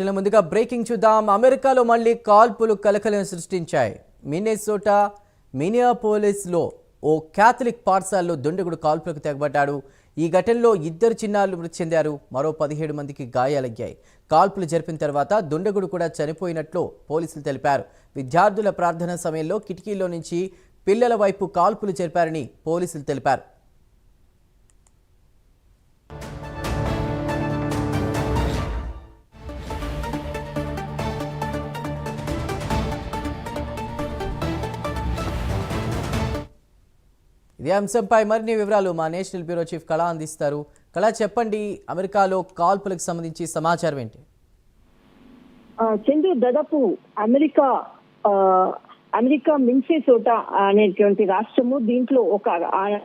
ఇలా ముందుగా బ్రేకింగ్ చూద్దాం. అమెరికాలో మళ్ళీ కాల్పులు కలకలం సృష్టించాయి. మినేసోటా మినియాపోలిస్లో ఓ క్యాథలిక్ పాఠశాలలో దుండగుడు కాల్పులకు తెగబడ్డాడు. ఈ ఘటనలో ఇద్దరు చిన్నారులు మృతి చెందారు. మరో పదిహేడు మందికి గాయాలయ్యాయి. కాల్పులు జరిపిన తర్వాత దుండగుడు కూడా చనిపోయినట్లు పోలీసులు తెలిపారు. విద్యార్థుల ప్రార్థన సమయంలో కిటికీలో నుంచి పిల్లల వైపు కాల్పులు జరిపారని పోలీసులు తెలిపారు. ఇదే అంశంపై మరిన్ని వివరాలు మా నేషనల్ బ్యూరో చీఫ్ కళా అందిస్తారు. కళా చెప్పండి అమెరికాలో కాల్పులకు సంబంధించి సమాచారం ఏంటి? ఆ, చంద్రు దాదాపు అమెరికా అమెరికా మిన్సేసోటా అనేటువంటి రాష్ట్రము దీంట్లో ఒక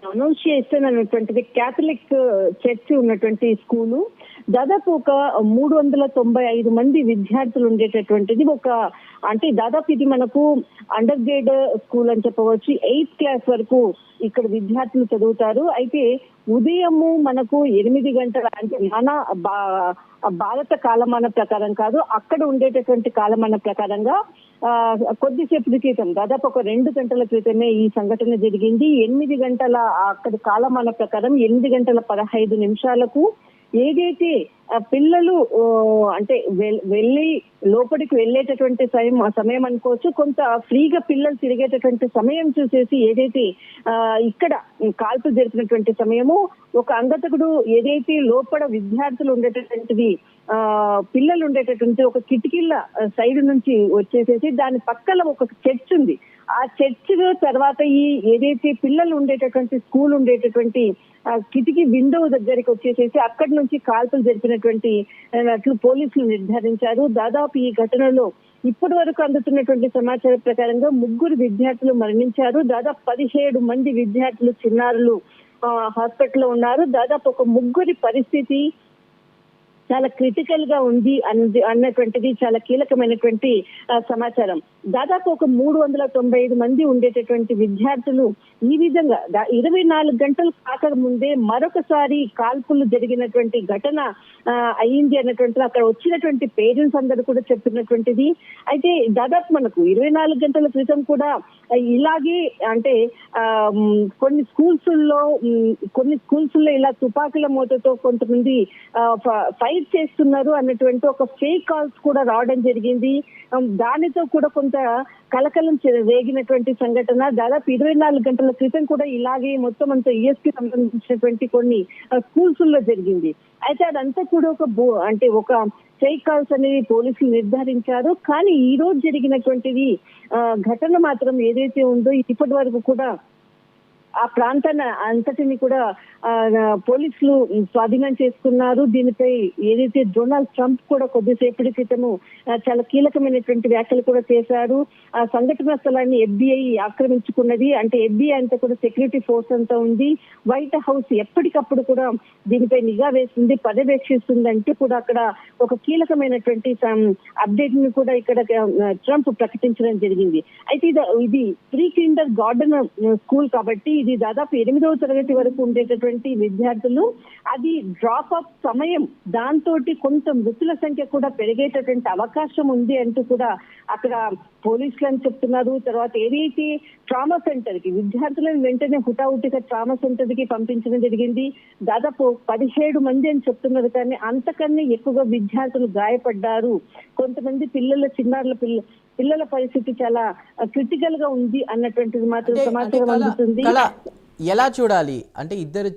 అనౌన్సియేషన్ అనేటువంటిది క్యాథలిక్ uh, చర్చ్ ఉన్నటువంటి స్కూలు. దాదాపు ఒక మూడు వందల తొంభై ఐదు మంది విద్యార్థులు ఉండేటటువంటిది ఒక అంటే దాదాపు ఇది మనకు అండర్ గ్రేడ్ స్కూల్ అని చెప్పవచ్చు. ఎయిత్ క్లాస్ వరకు ఇక్కడ విద్యార్థులు చదువుతారు. అయితే ఉదయము మనకు ఎనిమిది గంటల అంటే మన భారత కాలమాన ప్రకారం కాదు అక్కడ ఉండేటటువంటి కాలమాన ప్రకారంగా కొద్దిసేపు క్రితం దాదాపు ఒక రెండు గంటల క్రితమే ఈ సంఘటన జరిగింది. ఎనిమిది గంటల అక్కడ కాలమాన ప్రకారం ఎనిమిది గంటల పదహైదు నిమిషాలకు ఏదైతే పిల్లలు అంటే వెళ్ళి లోపలికి వెళ్ళేటటువంటి సమయం సమయం అనుకోవచ్చు. కొంత ఫ్రీగా పిల్లలు తిరిగేటటువంటి సమయం చూసేసి ఏదైతే ఆ, ఇక్కడ కాల్పు జరిపినటువంటి సమయము ఒక అంగతకుడు ఏదైతే లోపల విద్యార్థులు ఉండేటటువంటిది ఆ పిల్లలు ఉండేటటువంటి ఒక కిటికీల సైడ్ నుంచి వచ్చేసేసి దాని పక్కన ఒక చర్చ్ ఉంది. ఆ చర్చ్ తర్వాత ఈ ఏదైతే పిల్లలు ఉండేటటువంటి స్కూల్ ఉండేటటువంటి కిటికీ విండో దగ్గరికి వచ్చేసేసి అక్కడి నుంచి కాల్పులు జరిపిన చేసినటువంటి అట్లు పోలీసులు నిర్ధారించారు. దాదాపు ఈ ఘటనలో ఇప్పటి వరకు అందుతున్నటువంటి సమాచారం ప్రకారంగా ముగ్గురు విద్యార్థులు మరణించారు. దాదాపు పదిహేడు మంది విద్యార్థులు చిన్నారులు హాస్పిటల్లో ఉన్నారు. దాదాపు ఒక ముగ్గురి పరిస్థితి చాలా క్రిటికల్గా ఉంది అన్నది అన్నటువంటిది చాలా కీలకమైనటువంటి సమాచారం. దాదాపు ఒక మూడు వందల తొంభై ఐదు మంది ఉండేటటువంటి విద్యార్థులు ఈ విధంగా ఇరవై నాలుగు గంటలు కాక ముందే మరొకసారి కాల్పులు జరిగినటువంటి ఘటన అయ్యింది అన్నటువంటిది అక్కడ వచ్చినటువంటి పేరెంట్స్ అందరూ కూడా చెప్తున్నటువంటిది అయితే దాదాపు మనకు ఇరవై నాలుగు గంటల క్రితం కూడా ఇలాగే అంటే ఆ, కొన్ని స్కూల్స్లో కొన్ని స్కూల్స్లో ఇలా తుపాకుల మూతతో కొంతమంది ఫైర్ చేస్తున్నారు అన్నటువంటి ఒక ఫేక్ కాల్స్ కూడా రావడం జరిగింది. దానితో కూడా కొంత కలకలం రేగినటువంటి సంఘటన. దాదాపు ఇరవై నాలుగు గంటల క్రితం కూడా ఇలాగే మొత్తం అంతా ఈఎస్కి సంబంధించినటువంటి కొన్ని స్కూల్స్లో జరిగింది. అయితే అదంతా కూడా ఒక బో అంటే ఒక ఫేక్ కాల్స్ అనేది పోలీసులు నిర్ధారించారు. కానీ ఈ రోజు జరిగినటువంటిది ఘటన మాత్రం ఏదైతే ఉందో ఇప్పటి వరకు కూడా ఆ ప్రాంతాన్ని అంతటిని కూడా ఆ, పోలీసులు స్వాధీనం చేసుకున్నారు. దీనిపై ఏదైతే డొనాల్డ్ ట్రంప్ కూడా కొద్దిసేపటి క్రితము చాలా కీలకమైనటువంటి వ్యాఖ్యలు కూడా చేశారు. ఆ సంఘటన స్థలాన్ని ఎఫ్బిఐ ఆక్రమించుకున్నది. అంటే ఎఫ్బిఐ అంతా కూడా సెక్యూరిటీ ఫోర్స్ అంతా ఉంది. వైట్ హౌస్ ఎప్పటికప్పుడు కూడా దీనిపై నిఘా వేస్తుంది పర్యవేక్షిస్తుంది అంటే కూడా అక్కడ ఒక కీలకమైనటువంటి అప్డేట్ని కూడా ఇక్కడ ట్రంప్ ప్రకటించడం జరిగింది. అయితే ఇది ఇది ప్రీ కిండర్ గార్డెన్ స్కూల్ కాబట్టి ఇది దాదాపు ఎనిమిదవ తరగతి వరకు ఉండేటటువంటి విద్యార్థులు. అది డ్రాప్ ఆఫ్ సమయం దాంతో కొంత మృతుల సంఖ్య కూడా పెరిగేటటువంటి అవకాశం ఉంది అంటూ కూడా అక్కడ పోలీసులు అని చెప్తున్నారు. తర్వాత ఏదైతే ట్రామా సెంటర్కి విద్యార్థులను వెంటనే హుటాహుటిగా ట్రామా సెంటర్కి పంపించడం జరిగింది. దాదాపు పదిహేడు మంది అని చెప్తున్నారు కానీ అంతకన్నా ఎక్కువగా విద్యార్థులు గాయపడ్డారు. కొంతమంది పిల్లల చిన్నారుల పిల్ల పిల్లల పరిస్థితి చాలా క్రిటికల్గా ఉంది అన్నటువంటిది మాత్రం సమాచారం అందుతుంది ఎలా చూడాలి? అంటే ఇద్దరు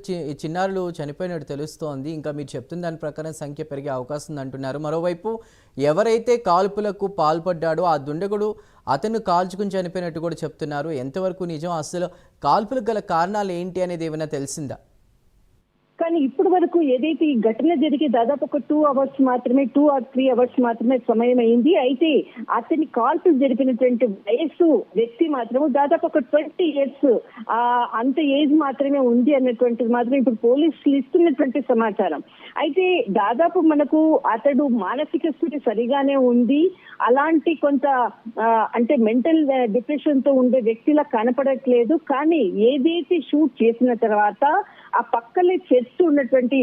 చిన్నారులు చనిపోయినట్టు తెలుస్తోంది. ఇంకా మీరు చెప్తున్న దాని ప్రకారం సంఖ్య పెరిగే అవకాశం ఉంది అంటున్నారు. మరోవైపు ఎవరైతే కాల్పులకు పాల్పడ్డాడో ఆ దుండగుడు అతను కాల్చుకుని చనిపోయినట్టు కూడా చెప్తున్నారు. ఎంతవరకు నిజం? అసలు కాల్పులకు గల కారణాలు ఏంటి అనేది ఏమైనా తెలిసిందా? కానీ ఇప్పటి వరకు ఏదైతే ఈ ఘటన జరిగి దాదాపు ఒక టూ అవర్స్ మాత్రమే టూ ఆర్ త్రీ అవర్స్ మాత్రమే సమయం అయింది. అయితే అతని కాల్పులు జరిపినటువంటి వయస్సు వ్యక్తి మాత్రము దాదాపు ఒక ట్వంటీ ఇయర్స్ ఆ అంత ఏజ్ మాత్రమే ఉంది అన్నటువంటిది మాత్రం ఇప్పుడు పోలీసులు ఇస్తున్నటువంటి సమాచారం. అయితే దాదాపు మనకు అతడు మానసిక స్థితి సరిగానే ఉంది. అలాంటి కొంత అంటే మెంటల్ డిప్రెషన్తో ఉండే వ్యక్తిలా కనపడట్లేదు. కానీ ఏదైతే షూట్ చేసిన తర్వాత ఆ పక్కనే చెట్టు ఉన్నటువంటి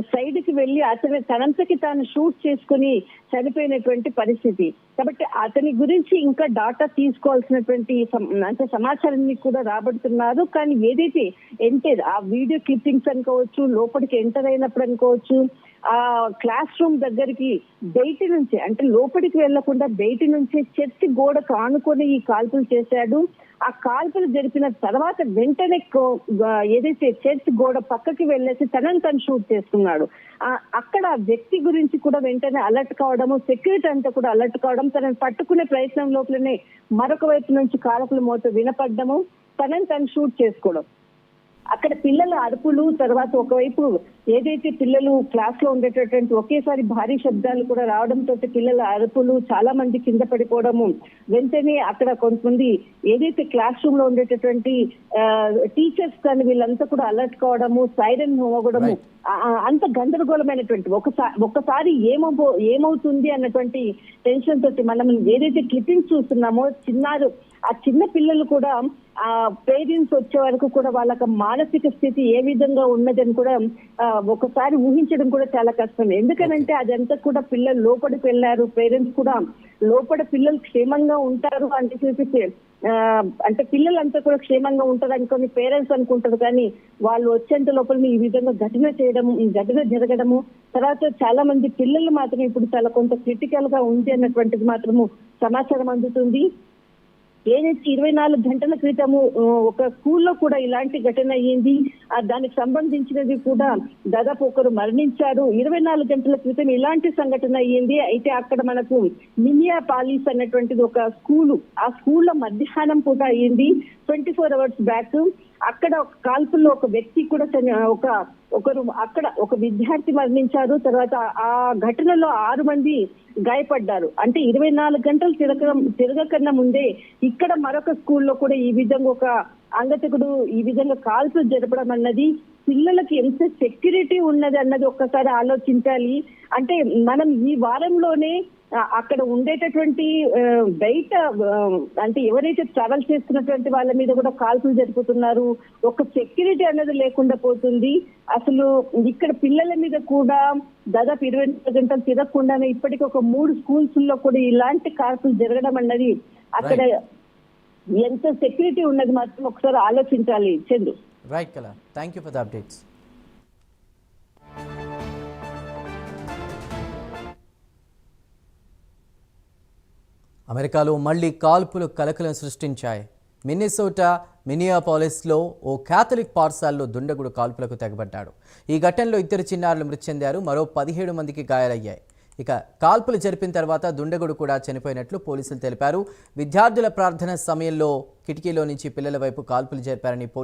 సైడ్కి వెళ్ళి అతని తనంతకి తాను షూట్ చేసుకుని చనిపోయినటువంటి పరిస్థితి. కాబట్టి అతని గురించి ఇంకా డాటా తీసుకోవాల్సినటువంటి అంటే సమాచారాన్ని కూడా రాబడుతున్నారు. కానీ ఏదైతే ఎంటర్ ఆ వీడియో క్లిప్పింగ్స్ అనుకోవచ్చు లోపలికి ఎంటర్ అయినప్పుడు అనుకోవచ్చు ఆ క్లాస్ రూమ్ దగ్గరికి బయట నుంచి అంటే లోపలికి వెళ్ళకుండా బయట నుంచి చర్చి గోడకు ఆనుకొని ఈ కాల్పులు చేశాడు. ఆ కాల్పులు జరిపిన తర్వాత వెంటనే ఏదైతే చర్చ్ గోడ పక్కకి వెళ్ళేసి తనని తను షూట్ చేసుకున్నాడు. ఆ అక్కడ వ్యక్తి గురించి కూడా వెంటనే అలర్ట్ కావడము సెక్యూరిటీ అంతా కూడా అలర్ట్ కావడం తనని పట్టుకునే ప్రయత్నం లోపలనే మరొక వైపు నుంచి కాలకుల మోత వినపడ్డము తనని తను షూట్ చేసుకోవడం. అక్కడ పిల్లల అరుపులు తర్వాత ఒకవైపు ఏదైతే పిల్లలు క్లాస్లో ఉండేటటువంటి ఒకేసారి భారీ శబ్దాలు కూడా రావడంతో పిల్లల అరుపులు చాలా మంది కింద పడిపోవడము. వెంటనే అక్కడ కొంతమంది ఏదైతే క్లాస్ రూమ్లో ఉండేటటువంటి టీచర్స్ కానీ వీళ్ళంతా కూడా అలర్ట్ కావడము సైరన్ మోగడము అంత గందరగోళమైనటువంటి ఒకసారి ఒక్కసారి ఏమబో ఏమవుతుంది అన్నటువంటి టెన్షన్ తోటి మనం ఏదైతే క్లిప్పింగ్స్ చూస్తున్నామో చిన్నారు ఆ చిన్న పిల్లలు కూడా ఆ పేరెంట్స్ వచ్చే వరకు కూడా వాళ్ళకి మానసిక స్థితి ఏ విధంగా ఉన్నదని కూడా ఒకసారి ఊహించడం కూడా చాలా కష్టం. ఎందుకనంటే అదంతా కూడా పిల్లలు లోపలికి వెళ్ళారు పేరెంట్స్ కూడా లోపల పిల్లలు క్షేమంగా ఉంటారు అంటే ఆ, అంటే పిల్లలంతా కూడా క్షేమంగా ఉంటారు అనుకొని పేరెంట్స్ అనుకుంటారు. కానీ వాళ్ళు వచ్చేంత లోపల ఈ విధంగా ఘటన చేయడం ఈ ఘటన జరగడము తర్వాత చాలా మంది పిల్లలు మాత్రం ఇప్పుడు చాలా కొంత క్రిటికల్గా ఉంది అన్నటువంటిది మాత్రము సమాచారం అందుతుంది. ఏదైతే ఇరవై నాలుగు గంటల క్రితము ఒక స్కూల్లో కూడా ఇలాంటి ఘటన అయ్యింది. దానికి సంబంధించినది కూడా దాదాపు ఒకరు మరణించారు. ఇరవై నాలుగు గంటల క్రితం ఇలాంటి సంఘటన అయ్యింది. అయితే అక్కడ మనకు మినియా పాలీస్ అన్నటువంటిది ఒక స్కూలు ఆ స్కూల్లో మధ్యాహ్నం కూడా అయ్యింది. ట్వంటీ ఫోర్ అవర్స్ బ్యాక్ అక్కడ ఒక కాల్పుల్లో ఒక వ్యక్తి కూడా ఒక ఒకరు అక్కడ ఒక విద్యార్థి మరణించారు. తర్వాత ఆ ఘటనలో ఆరు మంది గాయపడ్డారు. అంటే ఇరవై నాలుగు గంటలు తిరగ తిరగకన్నా ముందే ఇక్కడ మరొక స్కూల్లో కూడా ఈ విధంగా ఒక అంగతకుడు ఈ విధంగా కాల్పులు జరపడం అన్నది పిల్లలకి ఎంత సెక్యూరిటీ ఉన్నది అన్నది ఒక్కసారి ఆలోచించాలి. అంటే మనం ఈ వారంలోనే అక్కడ ఉండేటటువంటి బయట అంటే ఎవరైతే ట్రావెల్ చేస్తున్నటువంటి వాళ్ళ మీద కూడా కాల్పులు జరుపుతున్నారు ఒక సెక్యూరిటీ అనేది లేకుండా పోతుంది. అసలు ఇక్కడ పిల్లల మీద కూడా దాదాపు ఇరవై నాలుగు గంటలు తిరగకుండానే ఇప్పటికి ఒక మూడు స్కూల్స్లో కూడా ఇలాంటి కాల్పులు జరగడం అన్నది అక్కడ ఎంత సెక్యూరిటీ ఉన్నది మాత్రం ఒకసారి ఆలోచించాలి Chandu. Right Kala thank you for the updates అమెరికాలో మళ్ళీ కాల్పులు కలకలం సృష్టించాయి. మిన్నిసోటా మినియాపాలిస్లో ఓ క్యాథలిక్ పాఠశాలలో దుండగుడు కాల్పులకు తెగబడ్డాడు. ఈ ఘటనలో ఇద్దరు చిన్నారులు మృతి చెందారు మరో పదిహేడు మందికి గాయాలయ్యాయి. ఇక కాల్పులు జరిపిన తర్వాత దుండగుడు కూడా చనిపోయినట్లు పోలీసులు తెలిపారు. విద్యార్థుల ప్రార్థన సమయంలో కిటికీలో నుంచి పిల్లల వైపు కాల్పులు జరిపారని పోలీసులు